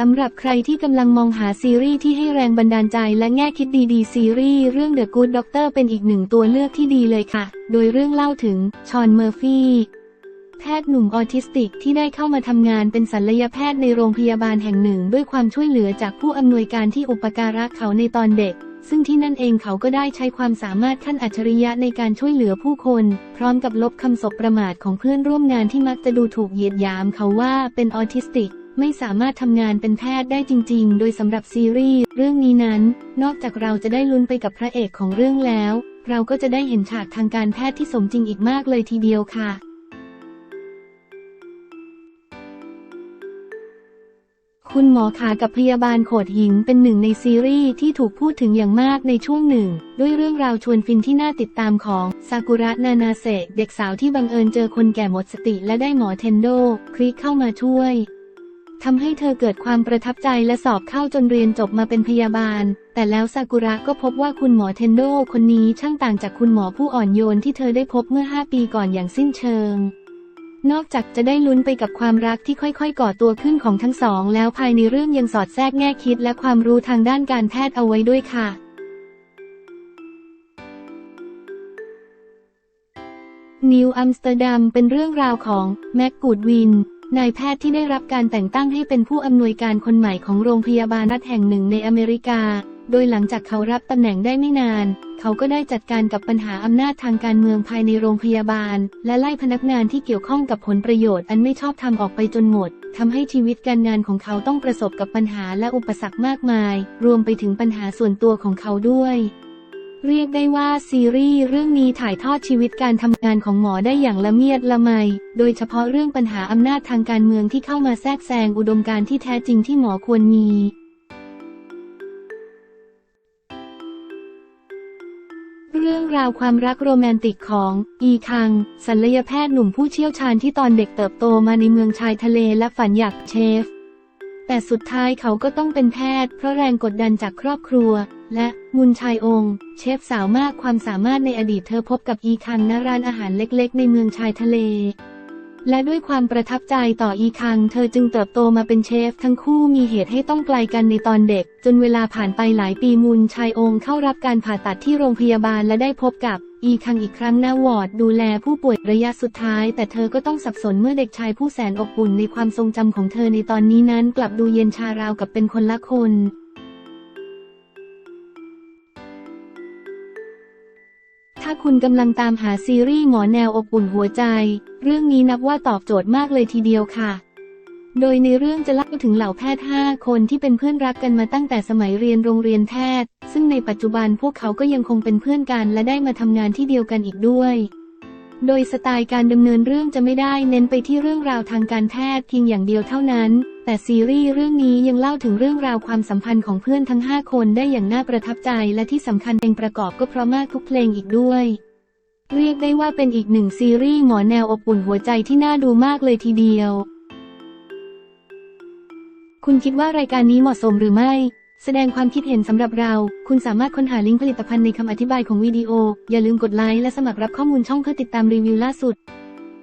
สำหรับใครที่กำลังมองหาซีรีส์ที่ให้แรงบันดาลใจและแง่คิดดีๆ ซีรีส์เรื่อง The Good Doctor เป็นอีกหนึ่งตัวเลือกที่ดีเลยค่ะ โดยเรื่องเล่าถึง ชอน เมอร์ฟี่ แพทย์หนุ่มออทิสติกที่ได้เข้ามาทำงานเป็นศัลยแพทย์ในโรงพยาบาลแห่งหนึ่ง ด้วยความช่วยเหลือจากผู้อำนวยการที่อุปการะเขาในตอนเด็ก ซึ่งที่นั่นเองเขาก็ได้ใช้ความสามารถขั้นอัจฉริยะในการช่วยเหลือผู้คน พร้อมกับลบคำสบประมาทของเพื่อนร่วมงานที่มักจะดูถูกเหยียดหยามเขาว่าเป็นออทิสติก ไม่สามารถทำงานเป็นแพทย์ได้จริง ๆ โดยสำหรับซีรีส์เรื่องนี้นั้น นอกจากเราจะได้ลุ้นไปกับพระเอกของเรื่องแล้ว เราก็จะได้เห็นฉากทางการแพทย์ที่สมจริงอีกมากเลยทีเดียวค่ะคุณหมอขากับพยาบาลโขดหินเป็นหนึ่งในซีรีส์ที่ถูกพูดถึงอย่างมากในช่วงหนึ่ง ด้วยเรื่องราวชวนฟินที่น่าติดตามของซากุระนานาเซะเด็กสาวที่บังเอิญเจอคนแก่หมดสติและได้หมอเทนโดคลิกเข้ามาช่วย ทำให้เธอเกิดความประทับใจและสอบเข้าจนเรียนจบมาเป็นพยาบาล แต่แล้วซากุระก็พบว่าคุณหมอเทนโดคนนี้ช่างต่างจากคุณหมอผู้อ่อนโยนที่เธอได้พบเมื่อ 5 ปีก่อนอย่างสิ้นเชิง นอกจากจะได้ลุ้นไปกับความรักที่ค่อยๆ ก่อตัวขึ้นของทั้งสอง แล้วภายในเรื่องยังสอดแทรกแง่คิดและความรู้ทางด้านการแพทย์เอาไว้ด้วยค่ะนิวอัมสเตอร์ดัมเป็นเรื่องราวของแม็กกูดวิน นายแพทย์ที่ได้รับการแต่งตั้งให้เป็นผู้อำนวยการคนใหม่ของโรงพยาบาลรัฐแห่งหนึ่งในอเมริกา โดยหลังจากเขารับตำแหน่งได้ไม่นาน เขาก็ได้จัดการกับปัญหาอำนาจทางการเมืองภายในโรงพยาบาล และไล่พนักงานที่เกี่ยวข้องกับผลประโยชน์อันไม่ชอบธรรมออกไปจนหมดทำให้ชีวิตการงานของเขาต้องประสบกับปัญหาและอุปสรรคมากมาย รวมไปถึงปัญหาส่วนตัวของเขาด้วย เรียกได้ว่าซีรีส์เรื่องนี้ถ่ายทอดชีวิตการทำงานของหมอได้อย่างละเมียดละไม โดยเฉพาะเรื่องปัญหาอำนาจทางการเมืองที่เข้ามาแทรกแซงอุดมการณ์ที่แท้จริงที่หมอควรมีเรื่องราวความรักโรแมนติกของ อีคัง ศัลยแพทย์หนุ่มผู้เชี่ยวชาญที่ตอนเด็กเติบโตมาในเมืองชายทะเลและฝันอยากเชฟ แต่สุดท้ายเขาก็ต้องเป็นแพทย์ เพราะแรงกดดันจากครอบครัว และมุนชายองค์ เชฟสาวมากความสามารถในอดีตเธอพบกับอีคังณร้านอาหารเล็กๆ ในเมืองชายทะเล และด้วยความประทับใจต่ออีคัง เธอจึงเติบโตมาเป็นเชฟ ทั้งคู่มีเหตุให้ต้องไกลกันในตอนเด็ก จนเวลาผ่านไปหลายปีมุนชายองค์เข้ารับการผ่าตัดที่โรงพยาบาลและได้พบกับอีคังอีกครั้งหน้าวอร์ดดูแลผู้ป่วยระยะสุดท้าย แต่เธอก็ต้องสับสนเมื่อเด็กชายผู้แสนอบอุ่นในความทรงจำของเธอในตอนนี้นั้น กลับดูเย็นชาราวกับเป็นคนละคน คุณกำลังตามหาซีรีส์หมอแนวอบอุ่นหัวใจ เรื่องนี้นับว่าตอบโจทย์มากเลยทีเดียวค่ะ โดยในเรื่องจะเล่าถึงเหล่าแพทย์ 5 คนที่เป็นเพื่อนรักกันมาตั้งแต่สมัยเรียนโรงเรียนแพทย์ ซึ่งในปัจจุบันพวกเขาก็ยังคงเป็นเพื่อนกันและได้มาทำงานที่เดียวกันอีกด้วย โดยสไตล์การดำเนินเรื่องจะไม่ได้เน้นไปที่เรื่องราวทางการแพทย์เพียงอย่างเดียวเท่านั้น แต่ซีรีส์เรื่องนี้ยังเล่าถึงเรื่องราวความสัมพันธ์ของเพื่อนทั้ง 5 คนได้อย่างน่าประทับใจและที่สำคัญเพลงประกอบก็เพราะมากทุกเพลงอีกด้วย เรียกได้ว่าเป็นอีกหนึ่งซีรีส์หมอแนวอบอุ่นหัวใจที่น่าดูมากเลยทีเดียว คุณคิดว่ารายการนี้เหมาะสมหรือไม่ แสดงความคิดเห็นสำหรับเรา คุณสามารถค้นหาลิงก์ผลิตภัณฑ์ในคำอธิบายของวิดีโอ อย่าลืมกดไลค์และสมัครรับข้อมูลช่องเพื่อติดตามรีวิวล่าสุด